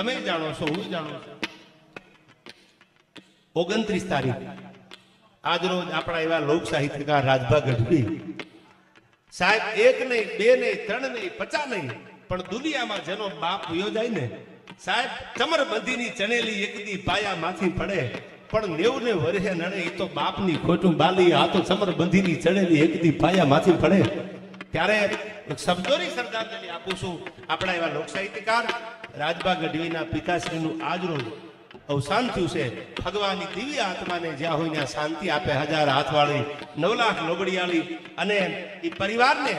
તમે જાણો છો, હું જાણો છું. ઓગણત્રીસ તારીખ. આજરોજ આપણા એવા લોક સાહિત્યકાર રાજભા ગઢવી. સાહેબ, એક નહીં, બે નહીં, ત્રણ નહીં પચા નહીં, પણ દુનિયામાં જેનો બાપ યોજાય ને, સાહેબ, ચમરબંધીની ચણેલી એકદી પાયામાંથી પડે, પણ નેવું ને વર્ષે નડે એ તો બાપની ખોટું બાલી, આ તો ચમરબંધીની ચણેલી એકદી પાયામાંથી પડે. ત્યારે શબ્દોની શ્રદ્ધાંજલિ આપું છું આપણા એવા લોક સાહિત્યકાર રાજબા ગઢવીના પિતાશ્રીનું આજરોજ અવસાન થયું છે. ભગવાનની દિવ્ય આત્માને જ્યાં હોય ત્યાં શાંતિ આપે હજાર હાથવાળી, નવ લાખ લોબડિયાળી અને એ પરિવારને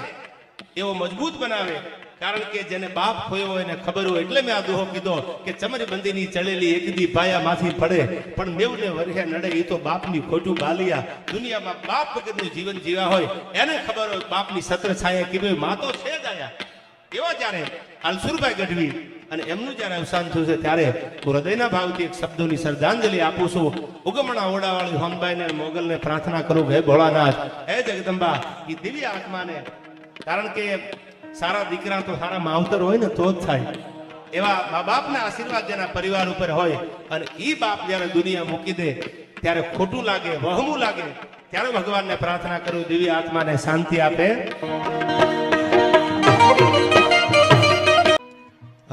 એવો મજબૂત બનાવે. કારણ કે જેને બાપ ખોયો હોય એને ખબર હોય એટલે મેં આ દુહો કીધો કે ચમરી બંદીની ચડેલી એકદી પાયામાંથી પડે, પણ નેવ ને વર્ષે નડે એ તો બાપની ખોટું બાલિયા દુનિયામાં બાપ વગરનું જીવન જીવ્યા હોય, એને ખબર હોય બાપની સત્ર છાયા કીધું માં તો છે જ આયા. એવા જ્યારે અલસુરભાઈ ગઢવી અને એમનું જ્યારે અવસાન થયું છે, ત્યારે હું હૃદયના ભાવથી એક શબ્દોની શ્રદ્ધાંજલિ આપું છું. ઉગમણા ઓડાવાળી અને મોગલને પ્રાર્થના કરું, હે ભોળાનાથ, હે જગદંબા એ દિવ્ય આત્માને. કારણ કે સારા દીકરા તો સારા માવતર હોય ને, તો જ થાય. એવા મા બાપના આશીર્વાદ જેના પરિવાર ઉપર હોય અને એ બાપ જ્યારે દુનિયા મૂકી દે, ત્યારે ખોટું લાગે, વહમું લાગે, ત્યારે ભગવાનને પ્રાર્થના કરું, દિવ્ય આત્માને શાંતિ આપે.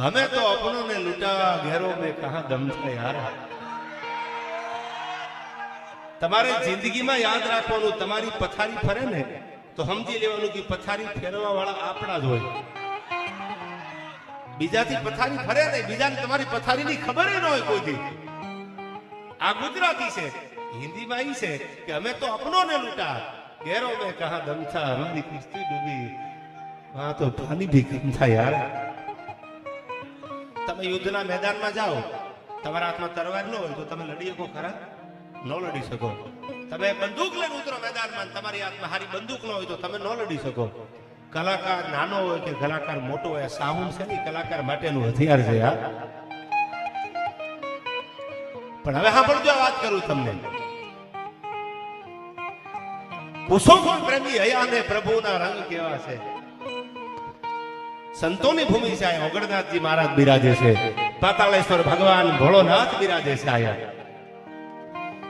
हमें तो अपनों ने लूटा घरों में कहा दम था यार તમારે જિંદગીમાં યાદ રાખવાનું તમારી પથારી ફરે ને તો સમજી લેવાનું કે પથારી ફેરવા વાળા આપણા જ હોય બીજાથી પથારી ફરે નહીં બીજાને તમારી પથારીની ખબર ન હોય કોઈથી આ ગુજરાતી છે હિન્દીમાં ઈ છે કે અમે તો અપનો ને લૂટા ઘેરો મેં કહા દમ થા હમારી કિસ્તી ડૂબી વહાં તો પાણી ભી કમ થા યાર તમે યુદ્ધના મેદાનમાં જાઓ, તમારા હાથમાં તરવાર ન હોય તો તમે લડી શકો ખરા? ન લડી શકો. તમે બંદૂક લઈને ઉતરો મેદાનમાં, તમારી હાથમાં હારી બંદૂક ન હોય તો તમે ન લડી શકો. કલાકાર નાનો હોય કે કલાકાર મોટો હોય સાઉન્ડ છે ને કલાકાર માટેનું હથિયાર છે આ પણ હવે સાંભળજો, આ વાત કરું તમને. પૂછો કોણ પ્રેમી હયા ને પ્રભુના રંગ કેવા છે? સંતોની ભૂમિ છે અહીંયા. ઓગણનાથજી મહારાજ બિરાજે છે. પાતાળેશ્વર ભગવાન ભોળોનાથ બિરાજે છે અહીંયા.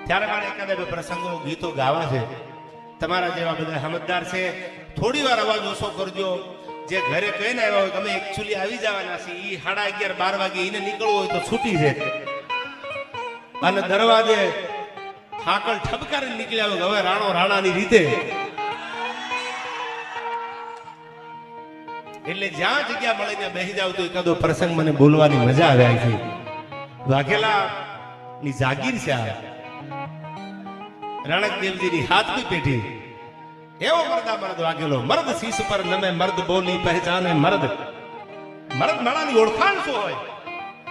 ત્યારે મારે એકાદે પ્રસંગો ગીતો ગાવા છે. તમારા જેવા બધા સમજદાર છે. થોડી વાર અવાજ ઓછો કરજો. જે ઘરે કહીને આવ્યા હોય તમે એકચ્યુઅલી આવી જવાના છે, ઈ સાડા અગિયાર, બાર વાગે એને નીકળવું હોય તો છૂટી છે. અને દરવાજે હાકલ ઠપકારી નીકળ્યા હવે રાણો રાણાની રીતે. એટલે જ્યાં જગ્યા મળે ત્યાં બેસી જાવ તો એકાદો પ્રસંગ મને બોલવાની મજા આવે છે વાઘેલા ની જાગીર છે આ. રણકદેવજી ની હાથ હાથની પેઢી. એવો મરદા મરદ વાઘેલો. મર્દ શીશ પર નમે, મર્દ બોલી પહેચાને, મર્દ. મર્દ માણાની ઓળખાણ શું હોય?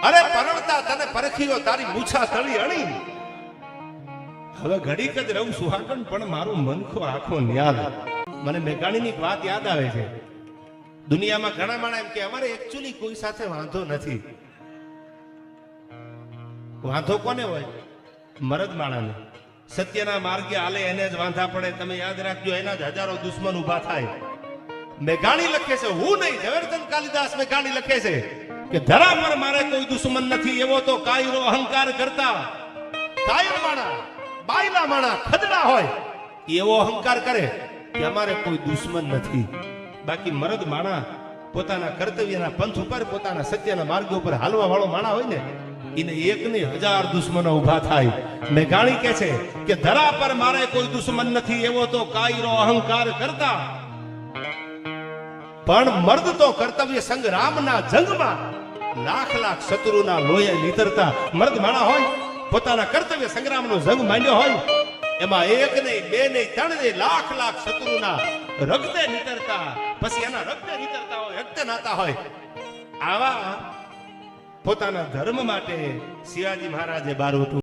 અરે પરણતા તને પરખીયો તારી મૂછા તળી અણી. હવે ઘડીક જ રહું સુહાગણ, પણ મારું મનખો આખો ન્યાલ મને મેઘાણીની વાત યાદ આવે છે. દુનિયામાં ઘણા માણા એમ કે અમારે એકચ્યુઅલી કોઈ સાથે વાંધો નથી. વાંધો કોને હોય? મરદ માણાને. સત્યના માર્ગે આલે એને જ વાંધા પડે. તમે યાદ રાખજો, એના જ હજારો દુશ્મન ઊભા થાય. મેઘાણી લખે છે, હું નહીં ઝવેરચંદ કાલિદાસ મેઘાણી લખે છે કે ધરામર મારે કોઈ દુશ્મન નથી. એવો તો કાયરો અહંકાર કરતા. કાયર માણા, બાયલા માણા, ખદડા હોય. એવો અહંકાર કરે કે અમારે કોઈ દુશ્મન નથી. બાકી મરદ માણા પોતાના કર્તવ્યના પંથ ઉપર, પોતાના સત્યના માર્ગ ઉપર હાલવા વાળો માણા હોય ને, એને એક ને હજાર દુશ્મનો ઊભા થાય. મેઘાણી કે છે કે ધરા પર મારે કોઈ દુશ્મન નથી, એવો તો કાયરો અહંકાર કરતા. પણ મર્દ તો કર્તવ્ય સંગ્રામના જંગમાં લાખ લાખ શત્રુના લોહી નીતરતા મર્દ માણા હોય, પોતાના કર્તવ્ય સંગ્રામનો જંગ માંડ્યો હોય, એમાં એક નહીં બે નહીં ત્રણ નહીં લાખ લાખ શત્રુના રક્તે નીતરતા પછી એના રક્ત નીતરતા હોય, રક્ત નાતા હોય. આવા પોતાના ધર્મ માટે શિવાજી મહારાજે બારોટું